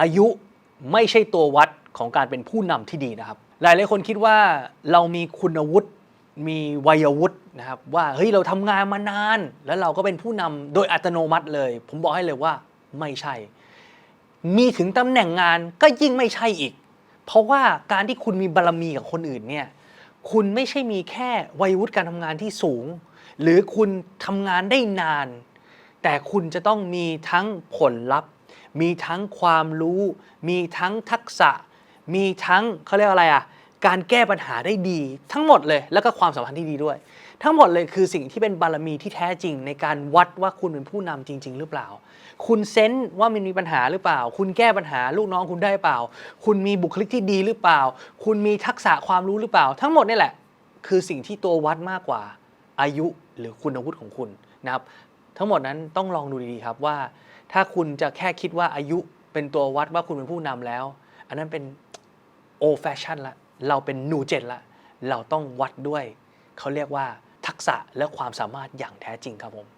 อายุไม่ใช่ตัววัดของการเป็นผู้นำที่ดีนะครับ หลายหลายคนคิดว่าเรามีคุณวุฒิมีวัยวุฒินะครับว่าเฮ้ยเราทำงานมานาน แล้วเราก็เป็นผู้นำโดยอัตโนมัติเลย ผมบอกให้เลยว่าไม่ใช่ มีถึงตำแหน่งงานก็ยิ่งไม่ใช่อีก เพราะว่าการที่คุณมีบารรมีกับคนอื่นเนี่ยคุณไม่ใช่มีแค่วัยวุฒิการทำงานที่สูง หรือคุณทำงานได้นาน แต่คุณจะต้องมีทั้งผลลัพธ์ มีทั้งความรู้ มีทั้งทักษะ มีทั้งเขาเรียกว่าอะไรอะการแก้ปัญหาได้ดี ทั้งหมดเลยแล้วก็ความสัมพันธ์ที่ดีด้วย ทั้งหมดเลยคือสิ่งที่เป็นบารมีที่แท้จริง ในการวัดว่าคุณเป็นผู้นำจริง ๆ หรือเปล่า คุณเซนส์ว่ามันมีปัญหาหรือเปล่า คุณแก้ปัญหาลูกน้องคุณได้เปล่า คุณมีบุคลิกที่ดีหรือเปล่า คุณมีทักษะความรู้หรือเปล่า ทั้งหมดนี่แหละ คือสิ่งที่ตัววัดมากกว่าอายุหรือคุณวุฒิของคุณนะครับ ทั้งหมดนั้นต้องลองดูดีๆครับว่า ถ้าคุณจะแค่คิดว่าอายุเป็นตัววัดว่าคุณเป็นผู้นำแล้ว อันนั้นเป็นโอแฟชั่นละ เราเป็นนูเจนละ เราต้องวัดด้วย เขาเรียกว่าทักษะและความสามารถอย่างแท้จริงครับผม